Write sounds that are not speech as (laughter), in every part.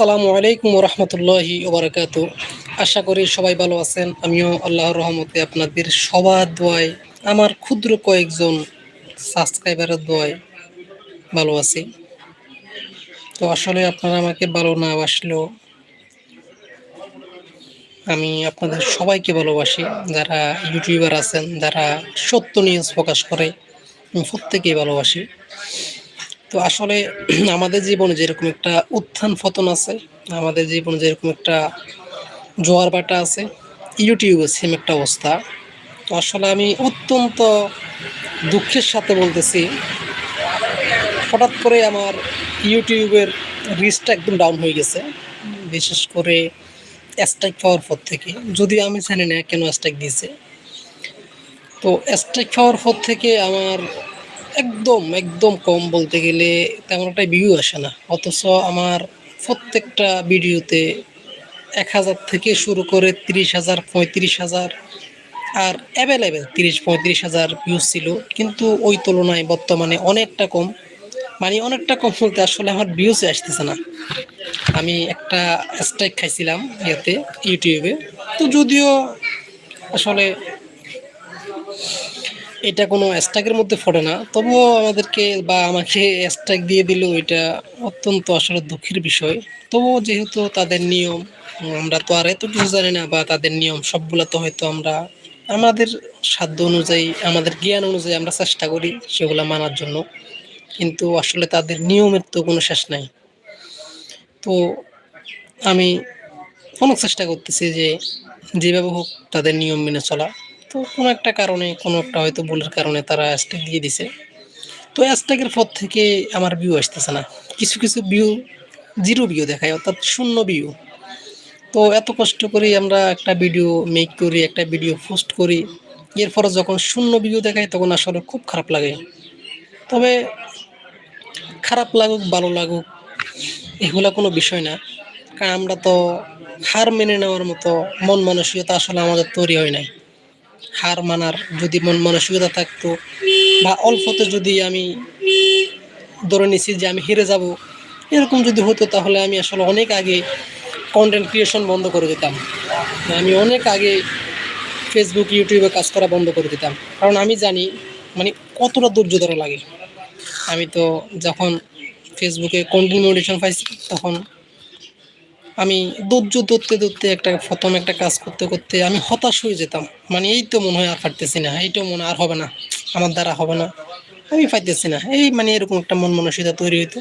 আসসালামু আলাইকুম রহমতুল্লাহি ওবরাকাত। আশা করি সবাই ভালো আছেন। আমিও আল্লাহর রহমতে আপনাদের সবার দোয়ায়, আমার ক্ষুদ্র কয়েকজন সাবস্ক্রাইবারের দোয়ায় ভালো আছি। তো আসলে আপনারা আমাকে ভালো না বাসলেও আমি আপনাদের সবাইকে ভালোবাসি। যারা ইউটিউবার আছেন, যারা সত্য নিউজ প্রকাশ করে, আমি প্রত্যেকেই ভালোবাসি। তো আসলে (clears throat) আমাদের জীবনে যেরকম একটা উত্থান পতন আছে, আমাদের জীবনে যেরকম একটা জোয়ার বাটা আছে ইউটিউবে সেম একটা অবস্থা। তো আসলে আমি অত্যন্ত দুঃখের সাথে বলতেছি, হঠাৎ করে আমার ইউটিউবের রিচটা একদম ডাউন হয়ে গেছে। বিশেষ করে স্ট্রাইক পাওয়ার পর থেকে যদিও আমি জানি না কেন স্ট্রাইক দিয়েছে। তো স্ট্রাইক পাওয়ার পর থেকে আমার একদম একদম কম বলতে গেলে তেমন একটা ভিউ আসে না। অথচ আমার প্রত্যেকটা ভিডিওতে এক হাজার থেকে শুরু করে তিরিশ হাজার, পঁয়ত্রিশ হাজার আর অ্যাভেলেবেল তিরিশ, পঁয়ত্রিশ হাজার ভিউজ ছিল। কিন্তু ওই তুলনায় বর্তমানে অনেকটা কম। মানে অনেকটা কম বলতে আসলে আমার ভিউজে আসতেছে না। আমি একটা স্ট্রাইক খাইছিলাম ইয়েতে, ইউটিউবে। তো যদিও আসলে এটা কোনো স্ট্রাইকের মধ্যে পড়ে না। তবুও আমাদেরকে বা আমাকে স্ট্রাইক দিয়ে দিল, এটা অত্যন্ত আসলে দুঃখের বিষয়। তবুও যেহেতু তাদের নিয়ম, আমরা তো আর এত কিছু জানি না বা তাদের নিয়ম সবগুলো তো হয়তো আমরা, আমাদের সাধ্য অনুযায়ী, আমাদের জ্ঞান অনুযায়ী আমরা চেষ্টা করি সেগুলো মানার জন্য। কিন্তু আসলে তাদের নিয়মের তো কোনো শেষ নাই। তো আমি অনেক চেষ্টা করতেছি যে যেভাবে হোক তাদের নিয়ম মেনে চলা। তো কোনো একটা কারণে, কোনো একটা হয়তো ভুলের কারণে তারা হ্যাশট্যাগ দিয়ে দিছে। তো হ্যাশট্যাগের পর থেকে আমার ভিউ আসতেছে না। কিছু কিছু ভিউ জিরো ভিউ দেখায়, অর্থাৎ শূন্য ভিউ তো এত কষ্ট করে আমরা একটা ভিডিও মেক করি, একটা ভিডিও পোস্ট করি। এরপরে যখন শূন্য ভিউ দেখায়, তখন আসলে খুব খারাপ লাগে। তবে খারাপ লাগুক, ভালো লাগুক, এগুলো কোনো বিষয় না। কারণ আমরা তো হার মেনে নেওয়ার মতো মন মানসিকতা আসলে আমাদের তৈরি হয় নাই। হার মানার যদি মন মানসিকতা থাকতো বা অল্পতে যদি আমি ধরে নিছি যে আমি হেরে যাব, এরকম যদি হতো তাহলে আমি আসলে অনেক আগে কন্টেন্ট ক্রিয়েশন বন্ধ করে দিতাম। আমি অনেক আগে ফেসবুক ইউটিউবে কাজ করা বন্ধ করে দিতাম। কারণ আমি জানি মানে কতটা ধৈর্য ধরা লাগে। আমি তো যখন ফেসবুকে কন্টেন্ট মোটিভেশন পাইছি, তখন আমি ধৈর্য ধরতে ধরতে একটা প্রথম একটা কাজ করতে করতে আমি হতাশ হয়ে যেতাম। মানে এই তো মনে হয় আর পারতেছি না এইটাও মনে আর হবে না, আমার দ্বারা হবে না, আমি পাইতেছি না। এই মানে এরকম একটা মন মানসিকতা তৈরি হইতো।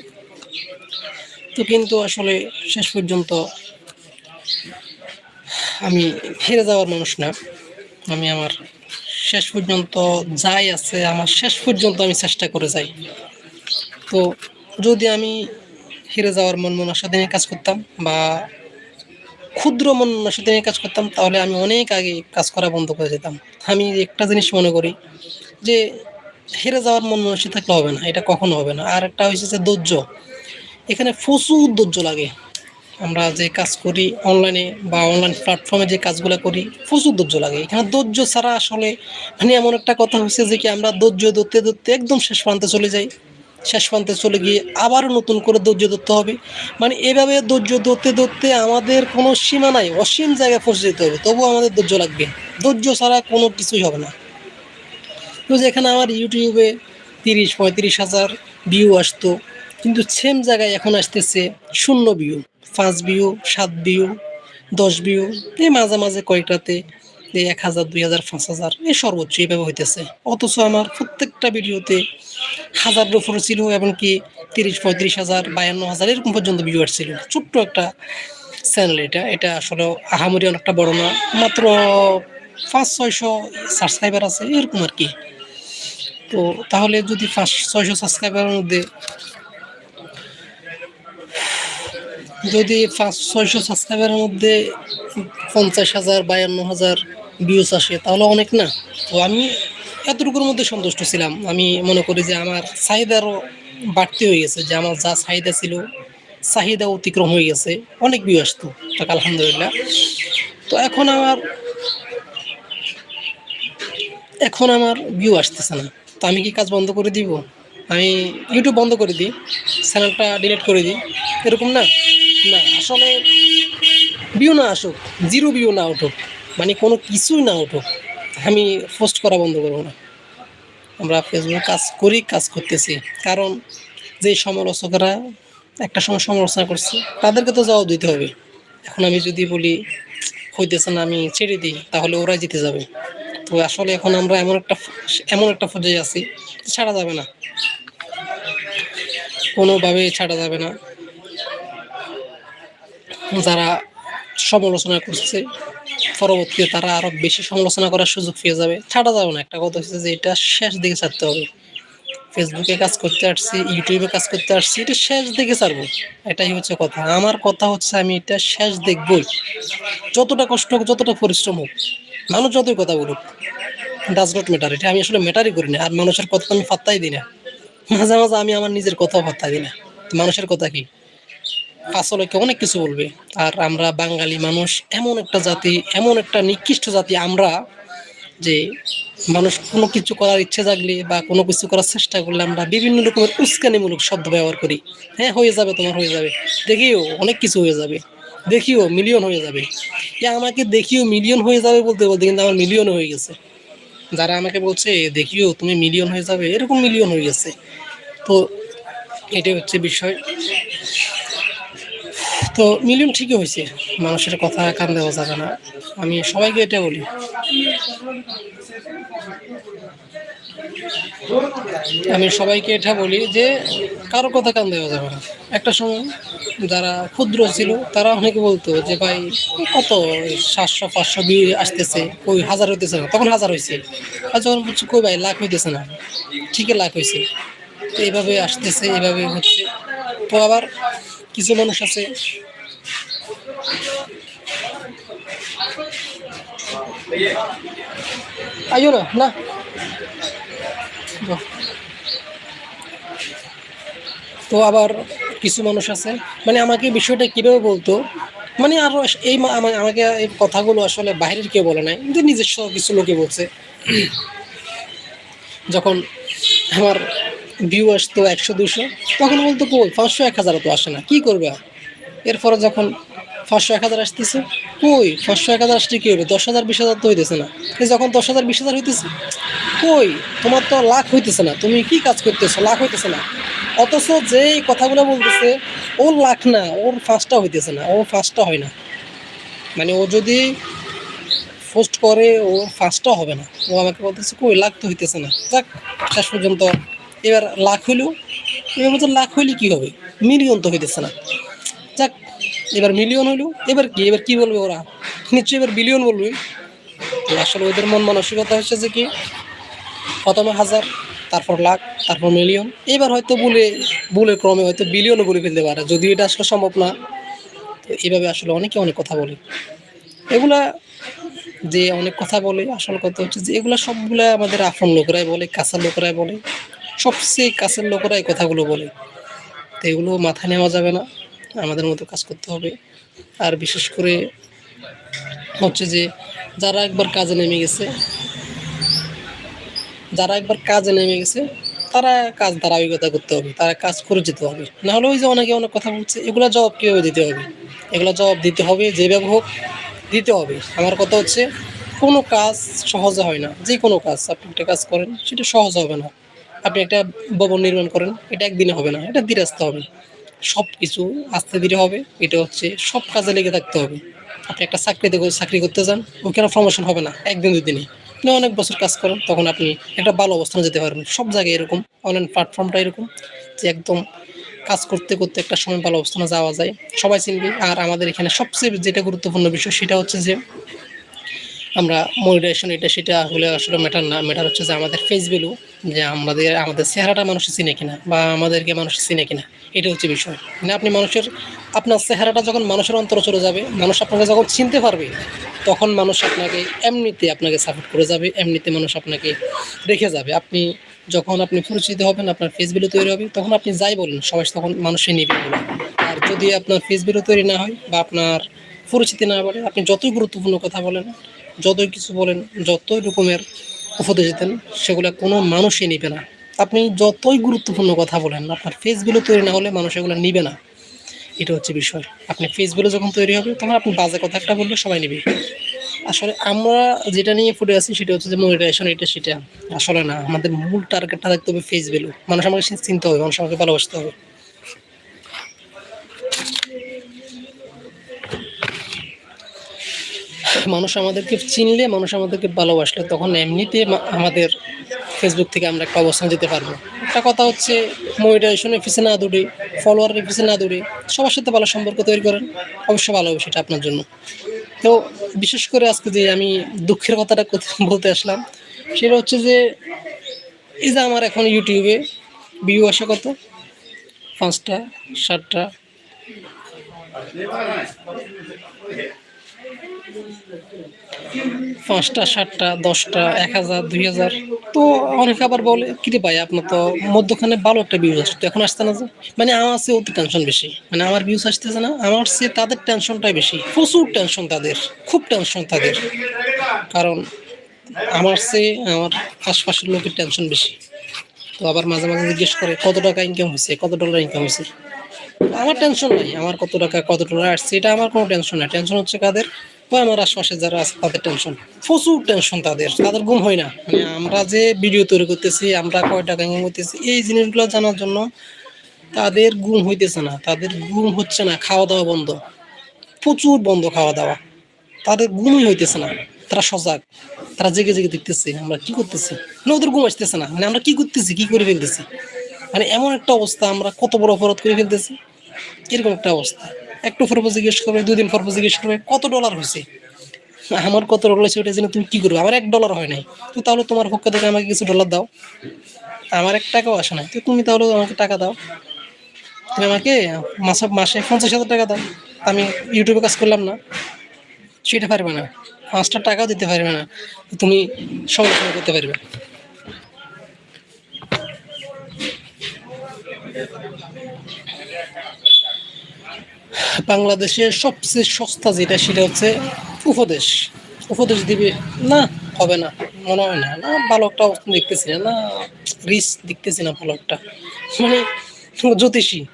তো কিন্তু আসলে শেষ পর্যন্ত আমি হেরে যাওয়ার মানুষ না। আমি আমার শেষ পর্যন্ত যাই আছে, আমার শেষ পর্যন্ত আমি চেষ্টা করে যাই। তো যদি আমি হেরে যাওয়ার মন মনসাতে নিয়ে কাজ করতাম বা ক্ষুদ্র মন মনসাতে নিয়ে কাজ করতাম, তাহলে আমি অনেক আগে কাজ করা বন্ধ করে যেতাম আমি একটা জিনিস মনে করি যে, হেরে যাওয়ার মন মানসিক থাকলে হবে না, এটা কখনো হবে না। আর একটা হয়েছে যে ধৈর্য। এখানে প্রচুর ধৈর্য লাগে। আমরা যে কাজ করি অনলাইনে বা অনলাইন প্ল্যাটফর্মে যে কাজগুলো করি, প্রচুর ধৈর্য লাগে। এখানে ধৈর্য ছাড়া আসলে মানে এমন একটা কথা হচ্ছে যে কি আমরা ধৈর্য ধরতে ধরতে একদম শেষ প্রান্তে চলে যাই। শেষ প্রান্তে চলে গিয়ে আবারও নতুন করে ধৈর্য ধরতে হবে। মানে এভাবে ধৈর্য ধরতে ধরতে আমাদের কোনো সীমা নাই, অসীম জায়গায় পৌঁছে যেতে হবে। তবুও আমাদের ধৈর্য লাগবে। ধৈর্য ছাড়া কোনো কিছুই হবে না। তো যেখানে আমার ইউটিউবে তিরিশ, পঁয়ত্রিশ হাজার ভিউ আসতো, কিন্তু সেম জায়গায় এখন আসতেছে শূন্য ভিউ পাঁচ ভিউ সাত ভিউ দশ ভিউ এই মাঝে মাঝে কয়েকটাতে এক হাজার, দুই হাজার, পাঁচ হাজার, এই সর্বোচ্চ এইভাবে হইতেছে। অথচ আমার প্রত্যেকটা ভিডিওতে হাজারের উপরে ছিল এমনকি তিরিশ, পঁয়ত্রিশ হাজার, বায়ান্ন হাজার, এরকম পর্যন্ত ভিউয়ার ছিল। ছোট্ট একটা চ্যানেল এটা। এটা আসলে আহামরি অনেকটা বড় না। মাত্র পাঁচ, ছয়শো সাবস্ক্রাইবার আছে, এরকম আর কি। তো তাহলে যদি পাঁচ, ছয়শো সাবস্ক্রাইবারের মধ্যে যদি পাঁচ, ছয়শো সাবস্ক্রাইবারের মধ্যে পঞ্চাশ হাজার, বায়ান্ন হাজার ভিউস আসে, তাহলে অনেক না? তো আমি এতটুকুর মধ্যে সন্তুষ্ট ছিলাম। আমি মনে করি যে আমার চাহিদারও বাড়তি হয়ে গেছে, যে আমার যা চাহিদা ছিল, চাহিদা অতিক্রম হয়ে গেছে। অনেক ভিউ আসতো, তাকে আলহামদুলিল্লাহ। তো এখন আমার এখন আমার ভিউ আসতেছে না। তো আমি কি কাজ বন্ধ করে দিব? আমি ইউটিউব বন্ধ করে দিই, চ্যানেলটা ডিলিট করে দিই, এরকম না? না, আসলে ভিউ না আসুক, জিরো ভিউ না উঠুক মানে কোনো কিছুই না উঠুক। আমি পোস্ট করা বন্ধ করব না। আমরা ফেসবুক কাজ করি, কাজ করতেছি। কারণ যে সমালোচকরা একটা সময় সমালোচনা করছে, তাদেরকে তো জবাব দিতে হবে। এখন আমি যদি বলি, হইতেছে না, আমি ছেড়ে দিই তাহলে ওরা জিতে যাবে। তো আসলে এখন আমরা এমন একটা এমন একটা পর্যায়ে আছি, ছাড়া যাবে না। কোনোভাবে ছাড়া যাবে না। যারা সমালোচনা করছে পরবর্তীতে তারা আরও বেশি সমালোচনা করার সুযোগ পেয়ে যাবে। ছাড়া যাবে না। একটা কথা হচ্ছে যে এটা শেষ দিকে ছাড়তে হবে। ফেসবুকে কাজ করতে আসছি ইউটিউবে কাজ করতে আসছি, এটা শেষ দিকে ছাড়বো। এটাই হচ্ছে কথা। আমার কথা হচ্ছে আমি এটা শেষ দেখবই। যতটা কষ্ট হোক, যতটা পরিশ্রম হোক, মানুষ যতই কথা বলুক ডাজ নট ম্যাটার এটা আমি আসলে ম্যাটারই করি না। আর মানুষের কথা আমি ফাত্তাই দিই না। মাঝে মাঝে আমি আমার নিজের কথাও ফাত্তা দিই না। মানুষের কথা কি? পাঁচলকে অনেক কিছু বলবে। আর আমরা বাঙালি মানুষ, এমন একটা জাতি, এমন একটা নিকৃষ্ট জাতি আমরা যে মানুষ কোনো কিছু করার ইচ্ছে জাগলে বা কোনো কিছু করার চেষ্টা করলে আমরা বিভিন্ন রকমের উস্কানিমূলক শব্দ ব্যবহার করি। হ্যাঁ হয়ে যাবে তোমার, হয়ে যাবে। দেখিও, অনেক কিছু হয়ে যাবে। দেখিও মিলিয়ন হয়ে যাবে। ইয়া আমাকে দেখিও মিলিয়ন হয়ে যাবে বলতে বলতে কিন্তু আমার মিলিয়ন হয়ে গেছে। যারা আমাকে বলছে, দেখিও, তুমি মিলিয়ন হয়ে যাবে, এরকম মিলিয়ন হয়ে গেছে। তো এটাই হচ্ছে বিষয়। তো মিলিয়ন ঠিকই হয়েছে। মানুষের কথা কান দেওয়া যাবে না। আমি সবাইকে এটা বলি। আমি সবাইকে এটা বলি যে, কারও কথা কান দেওয়া যাবে না। একটা সময় যারা ক্ষুদ্র ছিল, তারা অনেকে বলতো যে, ভাই, কত সাতশো, পাঁচশো বিয়ে আসতেছে, কই হাজার হইতেছে না? তখন হাজার হয়েছে আর যখন বলছে কই ভাই, লাখ হইতেছে না। ঠিকই লাখ হয়েছে এইভাবে আসতেছে, এইভাবে হচ্ছে। তো আবার কিছু মানুষ আছে আইও না। তো আবার কিছু মানুষ আছে। মানে আমাকে বিষয়টা কীভাবে বলতো? মানে আরও এই আমাকে এই কথাগুলো আসলে বাইরের কেউ বলে নাই। কিন্তু নিজস্ব কিছু লোকে বলছে। যখন আমার ভিউ আসতো একশো, দুশো, তখন বলতো, কই? পাঁচশো, এক হাজার তো আসে না। কি করবে? এরপরে যখন পাঁচশো এক হাজার আসতেছে। কই? পাঁচশো এক হাজার আসলে কি হবে দশ হাজার, বিশ হাজার তো হইতেছে না। যখন দশ হাজার, বিশ হাজার হইতেছে, কই? তোমার তো লাখ হইতেছে না। তুমি কি কাজ করতেছো? লাখ হইতেছে না। অথচ যে কথাগুলো বলতেছে, ওর লাখ না, ওর ফার্স্টটা হইতেছে না। ওর ফার্স্টটা হয় না। মানে ও যদি পোস্ট করে ও ফার্স্টটা হবে না। ও আমাকে বলতেছে, কই? লাখ তো হইতেছে না। যাক, শেষ পর্যন্ত এবার লাখ হইলেও এবার বলতে লাখ হইলে কি হবে? মিলিয়ন তো হইতেছে না। যাক এবার মিলিয়ন হইল, এবার কি এবার কি বলবে ওরা? নিশ্চয়ই এবার বিলিয়ন বলবে। আসলে ওদের মন মানসিকতা হচ্ছে যে কি, প্রথমে হাজার, তারপর লাখ, তারপর মিলিয়ন এবার হয়তো বলে বলে ক্রমে হয়তো বিলিয়নও বলে ফেলতে পারে। যদিও এটা আসলে সম্ভব না, তো এইভাবে আসলে অনেকে অনেক কথা বলে। এগুলা যে অনেক কথা বলে, আসল কথা হচ্ছে যে এগুলা সবগুলা আমাদের আপন লোকেরাই বলে, কাছের লোকেরাই বলে। সবচেয়ে কাছের লোকেরা এই কথাগুলো বলে। তো এগুলো মাথায় নেওয়া যাবে না। আমাদের মতো কাজ করতে হবে। আর বিশেষ করে হচ্ছে যে যারা একবার কাজে নেমে গেছে, যারা একবার কাজে নেমে গেছে, তারা কাজ ধারাবাহিকতা করতে হবে, তারা কাজ করে যেতে হবে। না হলে ওই যে অনেকে অনেক কথা বলছে, এগুলো জবাব কীভাবে দিতে হবে? এগুলো জবাব দিতে হবে যেভাবে হোক, দিতে হবে। আমার কথা হচ্ছে, কোনো কাজ সহজে হয় না। যে কোনো কাজ, আপনি একটা কাজ করেন, সেটা সহজ হবে না। আপনি একটা ভবন নির্মাণ করেন, এটা একদিনে হবে না, এটা ধীরে আসতে হবে। সব কিছু আস্তে ধীরে হবে, এটা হচ্ছে সব কাজে লেগে থাকতে হবে। আপনি একটা চাকরিতে করে- চাকরি করতে যান, ওখানে প্রমোশন হবে না একদিন দুই দিনে আপনি অনেক বছর কাজ করেন, তখন আপনি একটা ভালো অবস্থানে যেতে পারবেন। সব জায়গায় এরকম অনলাইন প্ল্যাটফর্মটা এরকম, যে একদম কাজ করতে করতে একটা সময় ভালো অবস্থানে যাওয়া যায়। সবাই চিনবে, আর আমাদের এখানে সবচেয়ে যেটা গুরুত্বপূর্ণ বিষয় সেটা হচ্ছে যে, আমরা মনিটাইজেশন এটা সেটা হলে আসলে ম্যাটার না। ম্যাটার হচ্ছে যে আমাদের ফেস ভ্যালু যে আমাদের আমাদের চেহারাটা মানুষ চিনে কিনা, বা আমাদেরকে মানুষ চিনে কিনা। এটা হচ্ছে বিষয়। মানে আপনি মানুষের, আপনার চেহারাটা যখন মানুষের অন্তরে চলে যাবে, মানুষ আপনাকে যখন চিনতে পারবে, তখন মানুষ আপনাকে এমনিতে আপনাকে সাপোর্ট করে যাবে, এমনিতে মানুষ আপনাকে রেখে যাবে। আপনি যখন আপনি পরিচিত হবেন, আপনার ফেস তৈরি হবে, তখন আপনি যাই বলেন, সবাই তখন মানুষই নেবে। আর যদি আপনার ফেস তৈরি না হয় বা আপনার পরিচিতি না বলে, আপনি যতই গুরুত্বপূর্ণ কথা বলেন, যতই কিছু বলেন, যতই রকমের উপদেশ দেন, সেগুলো কোনো মানুষই নেবে না। আপনি যতই গুরুত্বপূর্ণ কথা বলেন, আপনার ফেসগুলো তৈরি না হলে মানুষ এগুলো নিবে না। এটা হচ্ছে বিষয়। আপনি ফেসবুকে যখন তৈরি হবে, তখন আপনি বাজে কথা একটা বললে সবাই নেবে। আসলে আমরা যেটা নিয়ে ফুটে আছি, সেটা হচ্ছে যে মনিটাইজেশন এটা সেটা। আসলে না, আমাদের মূল টার্গেটটা থাকতে হবে ফেস ভ্যালু মানুষ আমাকে চিনতে হবে, মানুষ আমাকে ভালোবাসতে হবে। মানুষ আমাদেরকে চিনলে, মানুষ আমাদেরকে ভালোবাসলে, তখন এমনিতে আমাদের ফেসবুক থেকে আমরা একটা অবস্থান যেতে পারব। একটা কথা হচ্ছে মনিটাইজেশনের পিছিয়ে না দৌড়ে ফলোয়ারের পিছিয়ে না দৌড়ে, সবার সাথে ভালো সম্পর্ক তৈরি করেন অবশ্যই ভালো হবে সেটা আপনার জন্য। তো বিশেষ করে আজকে যে আমি দুঃখের কথাটা কোথা- বলতে আসলাম, সেটা হচ্ছে যে, এই যে আমার এখন ইউটিউবে ভিউ আসে কত? পাঁচটা, সাতটা। পাঁচটা, সাতটা, দশটা, এক হাজার, দুই হাজার। তো অনেকে আবার বলে কিরে ভাই, আপনার তো মধ্যখানে ভালো একটা ভিউজ আসছে, তো এখন আসতে না যে? মানে আমার চেয়ে অতি টেনশন বেশি। মানে আমার ভিউজ আসতেছে না আমার চেয়ে তাদের টেনশনটাই বেশি। প্রচুর টেনশন তাদের, খুব টেনশন তাদের। কারণ আমার চেয়ে আমার আশপাশের লোকের টেনশন বেশি। তো আবার মাঝে মাঝে জিজ্ঞেস করে, কত টাকা ইনকাম হয়েছে কত ডলার ইনকাম হয়েছে আমার টেনশন নাই, আমার কত টাকা, কত ডলার আসছে, এটা আমার কোনো টেনশন নাই। টেনশন হচ্ছে কাদের? আমার আশপাশে যারা আছে, তাদের টেনশন প্রচুর টেনশন তাদের তাদের ঘুম হয় না। মানে আমরা যে ভিডিও তৈরি করতেছি, আমরা কয় টাকা ইনকাম করতেছি এই জিনিসগুলো জানার জন্য তাদের ঘুম হইতেছে না, তাদের ঘুম হচ্ছে না খাওয়া দাওয়া বন্ধ, প্রচুর বন্ধ খাওয়া দাওয়া তাদের ঘুমই হইতেছে না, তারা সজাগ, তারা জেগে জেগে দেখতেছে, আমরা কি করতেছি? মানে ওদের ঘুম আসতেছে না মানে আমরা কি করতেছি, কি করে ফেলতেছি? মানে এমন একটা অবস্থা, আমরা কত বড় অপরাধ করে ফেলতেছি, এরকম একটা অবস্থা। একটু পর পর জিজ্ঞেস করবে দুই দিন পর পর জিজ্ঞেস করবে, কত ডলার হয়েছে? আমার কত ডলার হয়েছে ওটা জেনে তুমি কি করবে? আমার এক ডলার হয় নাই। তো তাহলে তোমার পক্ষ থেকে আমাকে কিছু ডলার দাও। আমার এক টাকাও আসে নাই। তো তুমি তাহলে আমাকে টাকা দাও। তুমি আমাকে মাসে মাসে পঞ্চাশ হাজার টাকা দাও। আমি ইউটিউবে কাজ করলাম না। সেটা পারবে না। পাঁচটা টাকাও দিতে পারবে না। তুমি সমালোচনা করতে পারবে। বাংলাদেশের সবচেয়ে সস্তা যেটা, সেটা হচ্ছে উপদেশ। উপদেশ দিবে, না, হবে না। মনে হয় না না, ভালো একটা অবস্থা দেখতেছি না। না রিস্ক দেখতেছি না, ভালো একটা। মানে জ্যোতিষী,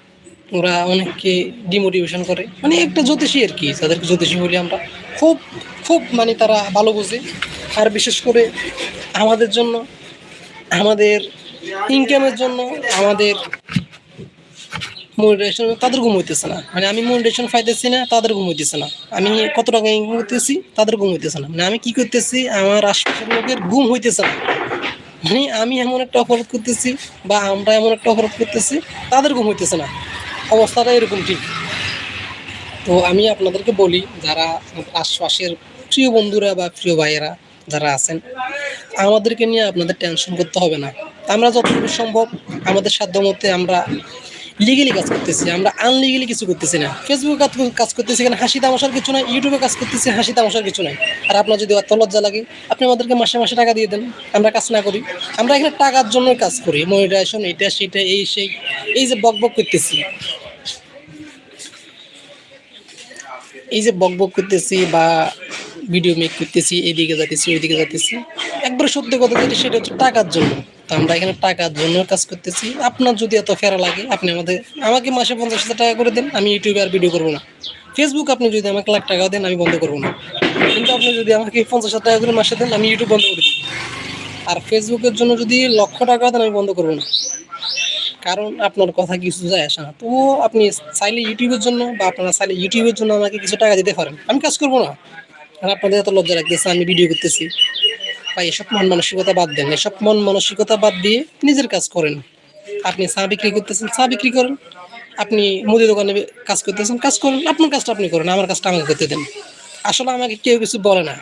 ওরা অনেককে ডিমোটিভেশন করে। মানে একটা জ্যোতিষী আর কি যাদেরকে জ্যোতিষী বলি আমরা। খুব খুব মানে তারা ভালো বোঝে। আর বিশেষ করে আমাদের জন্য, আমাদের ইনকামের জন্য, আমাদের মনিটাইজেশন তাদের ঘুম হইতেছে না। মানে আমি মনিটাইজেশন পাইতেছি না, তাদের ঘুম হইতেছে না। আমি কত টাকা ইনকাম করতেছি, তাদের ঘুম হইতেছে না। মানে আমি কি করতেছি, আমার আশপাশের লোকের ঘুম হইতেছে না। মানে আমি এমন একটা অপরাধ করতেছি বা আমরা এমন একটা অপরাধ করতেছি, তাদের ঘুম হইতেছে না। অবস্থাটা এরকম ঠিক। তো আমি আপনাদেরকে বলি, যারা আশপাশের প্রিয় বন্ধুরা বা প্রিয় ভাইয়েরা যারা আছেন, আমাদেরকে নিয়ে আপনাদের টেনশন করতে হবে না। আমরা যতটুকু সম্ভব আমাদের সাধ্য মতে আমরা লিগেলি কাজ করতেছি, আমরা আনলিগেলি কিছু করতেছি না। ফেসবুকে কাজ কাজ করতেছি, এখানে হাসি তামাশার কিছু নাই ইউটিউবে কাজ করতেছি, হাসি তামাশার কিছু নাই। আর আপনার যদি অত লজ্জা লাগে, আপনি আমাদেরকে মাসে মাসে টাকা দিয়ে দেন, আমরা কাজ না করি। আমরা এখানে টাকার জন্যই কাজ করি মনিটাইজেশন এটা, সেটা, এই, সেই, এই যে বক বক করতেছি। এই যে বক বক করতেছি বা ভিডিও মেক করতেছি, এদিকে যাতেছি ওইদিকে যাতেছি একবার সত্যি কথা যেটা সেটা হচ্ছে টাকার জন্য। তো আমরা এখানে টাকার জন্য কাজ করতেছি। আপনার যদি এত ফেরা লাগে, আপনি আমাদের আমাকে মাসে পঞ্চাশ হাজার টাকা করে দেন, আমি ইউটিউবে আর ভিডিও করব না। ফেসবুক আপনি যদি আমাকে লাখ টাকা দেন, আমি বন্ধ করব না। কিন্তু আপনি যদি আমাকে পঞ্চাশ হাজার টাকা করে মাসে দেন, আমি ইউটিউব বন্ধ করে দিই আর ফেসবুকের জন্য যদি লক্ষ টাকা দেন, আমি বন্ধ করব না। কারণ আপনার কথা কিছু যায় আসে না। তো আপনি চাইলে ইউটিউবের জন্য বা আপনারা চাইলে ইউটিউবের জন্য আমাকে কিছু টাকা দিতে পারেন। আমি কাজ করব না। কারণ আপনাদের এত লজ্জা লাগতেছে, আমি ভিডিও করতেছি। বা এসব মন মানসিকতা বাদ দেন। এসব মন মানসিকতা বাদ দিয়ে নিজের কাজ করেন। আপনি চা বিক্রি করতেছেন, চা বিক্রি করেন। আপনি মুদি দোকানে কাজ করতেছেন, কাজ করেন। আপনার কাজটা আপনি করেন, আমার কাজটা আমাকে করতে দেন। আসলে আমাকে কেউ কিছু বলে না।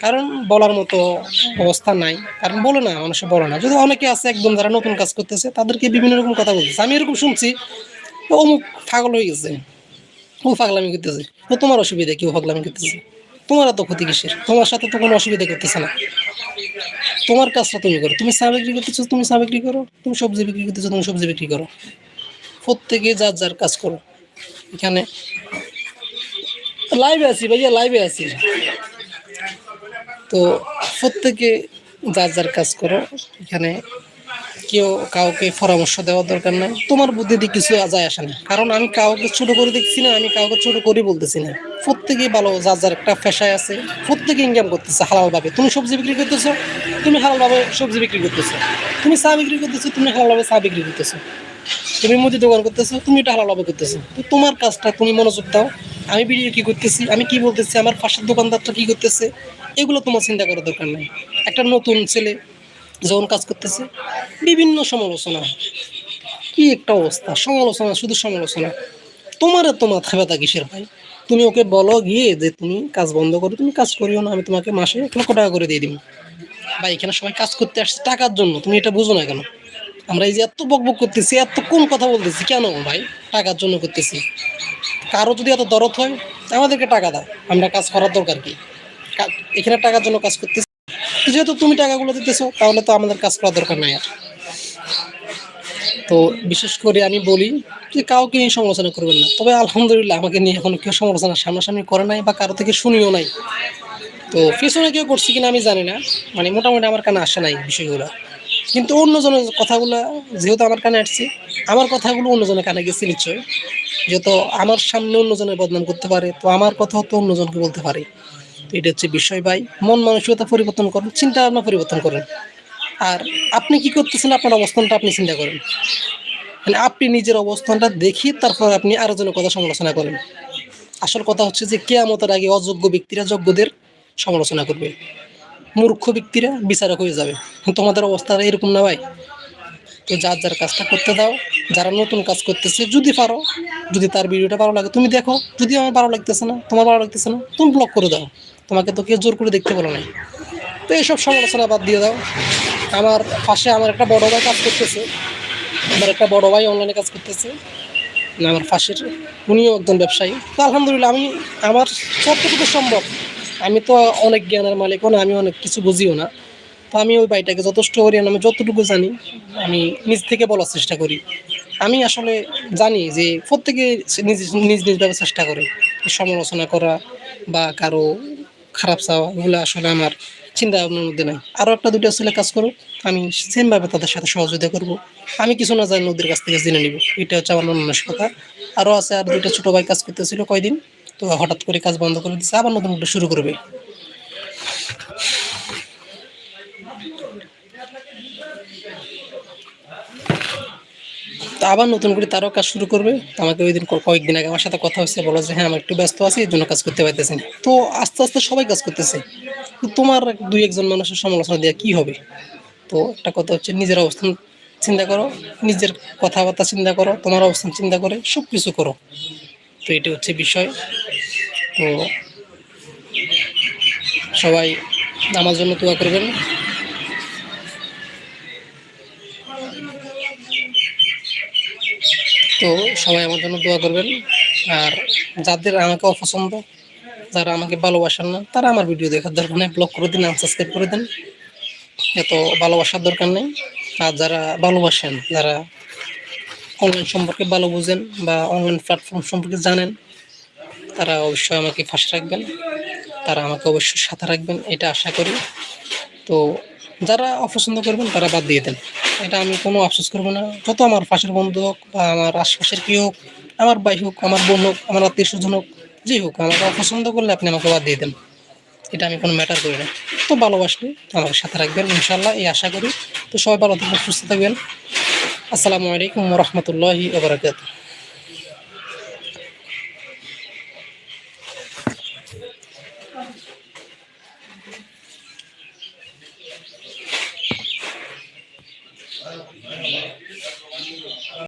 কারণ বলার মতো অবস্থা নাই। কারণ বলে না, মানুষে বলে না। যদি অনেকে আছে একদম যারা নতুন কাজ করতেছে, তাদেরকে বিভিন্ন রকম কথা বলতেছে। আমি এরকম শুনছি অমুক পাগল হয়ে গেছে। ও পাগলামি করতেছে। তো তোমার অসুবিধা কি ও পাগলামি করতেছে? তোমার এত ক্ষতি কিসের? তোমার সাথে তো কোনো অসুবিধা করতেছে না। তোমার কাজটা তুমি করো। তুমি চা বিক্রি করতেছো, তুমি চা বিক্রি করো। তুমি সবজি বিক্রি করতেছো, তুমি সবজি বিক্রি করো। প্রত্যেকে যার যার কাজ করো। এখানে লাইভে আছি ভাইয়া লাইভে আছি। তো প্রত্যেকে যার যার কাজ করো, এখানে কেউ কাউকে পরামর্শ দেওয়ার দরকার নাই। তোমার বুদ্ধি দিয়ে কিছু যায় আসে না। কারণ আমি কাউকে ছোট করে দেখছি না, আমি কাউকে ছোট করে বলতেছি না। প্রত্যেকেই ভালো, যার যার একটা পেশায় আছে, প্রত্যেকে ইনকাম করতেছে হালাল ভাবে তুমি সবজি বিক্রি করতেছো, তুমি হালাল ভাবে সবজি বিক্রি করতেছো। তুমি চা বিক্রি করতেছো, তুমি হালাল ভাবে চা বিক্রি করতেছো। তুমি মুদি দোকান করতেছো, তুমি এটা হালাল ভাবে করতেছো। তো তোমার কাজটা তুমি মনোযোগ দাও। আমি ভিডিও কি করতেছি, আমি কি বলতেছি, আমার পাশের দোকানদারটা কি করতেছে, এগুলো তোমার চিন্তা করার দরকার নেই। একটা নতুন ছেলে যখন কাজ করতেছে, বিভিন্ন সমালোচনা কি একটা অবস্থা? সমালোচনা, শুধু সমালোচনা। তোমার এত মাথা ব্যথা কিসের ভাই? তুমি ওকে বলো গিয়ে যে তুমি কাজ বন্ধ করো, তুমি কাজ করিও না, আমি তোমাকে মাসে এক লক্ষ টাকা করে দিয়ে দিব। ভাই, এখানে সবাই কাজ করতে আসছে টাকার জন্য, তুমি এটা বুঝো না কেন? আমরা এই যে এত বক বক করতেছি, এত কোন কথা বলতেছি, কেন ভাই? টাকার জন্য করতেছি। কারও যদি এত দরদ হয়, আমাদেরকে টাকা দাও। আমরা কাজ করার দরকার কি এখানে টাকার জন্য কাজ করতেছি। যেহেতু তুমি টাকাগুলো দিতেছো, তাহলে তো আমাদের কাজ করার দরকার নাই আর। তো বিশেষ করে আমি বলি যে কাউকে নিয়ে সমালোচনা করবেন না। তবে আলহামদুলিল্লাহ আমাকে নিয়ে এখন কেউ সমালোচনা সামনাসামনি করে নাই বা কারও থেকে শুনিও নাই। তো পেছনে কেউ করছি কিনা আমি জানি না। মানে মোটামুটি আমার কানে আসে নাই বিষয়গুলো। কিন্তু অন্যজনের কথাগুলো যেহেতু আমার কানে আসছে, আমার কথাগুলো অন্যজনের কানে গেছে নিশ্চয় যেহেতু আমার সামনে অন্যজনের বদনাম করতে পারে, তো আমার কথাও তো অন্যজনকে বলতে পারে। এটা হচ্ছে বিষয় ভাই। মন মানসিকতা পরিবর্তন করেন চিন্তা ভাবনা পরিবর্তন করেন। আর আপনি কি করতেছেন, আপনার অবস্থানটা আপনি চিন্তা করেন। মানে আপনি নিজের অবস্থানটা দেখি তারপর আপনি আরও জনের কথা সমালোচনা করেন। আসল কথা হচ্ছে যে, কেয়ামতের আগে অযোগ্য ব্যক্তিরা যোগ্যদের সমালোচনা করবে। মূর্খ ব্যক্তিরা বিচারক হয়ে যাবে। তোমাদের অবস্থা এরকম না ভাই। তো যার যার কাজটা করতে দাও, যারা নতুন কাজ করতেছে, যদি পারো, যদি তার ভিডিওটা ভালো লাগে, তুমি দেখো, যদি আমার ভালো লাগতেছে না, তোমার ভালো লাগতেছে না, তুমি ব্লক করে দাও। তোমাকে তো কেউ জোর করে দেখতে বলো নাই। তো এইসব সমালোচনা বাদ দিয়ে দাও। আমার পাশে আমার একটা বড় ভাই কাজ করতেছে। আমার একটা বড় ভাই অনলাইনে কাজ করতেছে। আমার পাশের, উনিও একজন ব্যবসায়ী। তো আলহামদুলিল্লাহ, আমি, আমার যতটুকু সম্ভব। আমি তো অনেক জ্ঞানের মালিকও না, আমি অনেক কিছু বুঝিও না। আমি ওই ভাইটাকে যথেষ্ট করি আমি যতটুকু জানি, আমি নিজ থেকে বলার চেষ্টা করি। আমি আসলে জানি যে প্রত্যেকে নিজ নিজ নিজভাবে চেষ্টা করে। সমালোচনা করা বা কারও খারাপ চাওয়া, এগুলো আসলে আমার চিন্তা ভাবনার মধ্যে নাই। আরও একটা দুটো ছেলে কাজ করো আমি সেমভাবে তাদের সাথে সহযোগিতা করব। আমি কিছু না জানি ওদের কাছ থেকে জেনে নিব। এটা হচ্ছে আমার মন মানসিকতা। আরও আছে আর দুটো ছোটো ভাই কাজ করতেছিল কয়দিন, তো হঠাৎ করে কাজ বন্ধ করে দিচ্ছে আবার নতুন শুরু করবে। তো আবার নতুন করে তারও কাজ শুরু করবে। আমাকে ওই দিন কয়েকদিন আগে আমার সাথে কথা হচ্ছে বলো যে হ্যাঁ আমি একটু ব্যস্ত আছি, এই জন্য কাজ করতে পারতেছি না। তো আস্তে আস্তে সবাই কাজ করতেছে। তোমার দুই একজন মানুষের সমালোচনা দেওয়া কি হবে? তো একটা কথা হচ্ছে, নিজের অবস্থান চিন্তা করো, নিজের কথাবার্তা চিন্তা করো, তোমার অবস্থান চিন্তা করে সব কিছু করো। তো এটা হচ্ছে বিষয়। তো সবাই আমার জন্য তোয়া করবেন। তো সবাই আমার জন্য দোয়া করবেন। আর যাদের আমাকে অপছন্দ, যারা আমাকে ভালোবাসেন না, তারা আমার ভিডিও দেখার দরকার নেই। ব্লক করে দিন আনসাবস্ক্রাইব করে দেন। এত ভালোবাসার দরকার নেই। আর যারা ভালোবাসেন, যারা অনলাইন সম্পর্কে ভালো বুঝেন বা অনলাইন প্ল্যাটফর্ম সম্পর্কে জানেন, তারা অবশ্যই আমাকে ফাঁসে রাখবেন। তারা আমাকে অবশ্যই সাথে রাখবেন, এটা আশা করি। তো যারা অপছন্দ করবেন, তারা বাদ দিয়ে দেন। এটা আমি কোনো আফসোস করব না। যত আমার পাশের বন্ধু হোক বা আমার আশপাশের কি হোক, আমার ভাই হোক, আমার বোন হোক, আমার আত্মীয় স্বজন হোক, যে হোক, আমাকে অপছন্দ করলে আপনি আমাকে বাদ দিয়ে দেন। এটা আমি কোনো ম্যাটার করি না। তো ভালোবাসলে আমাকে সাথে রাখবেন ইনশাল্লাহ এই আশা করি। তো সবাই ভালো থাকবেন, সুস্থ থাকবেন। আসসালামু আলাইকুম রহমতুল্লাহি ওবরাকাত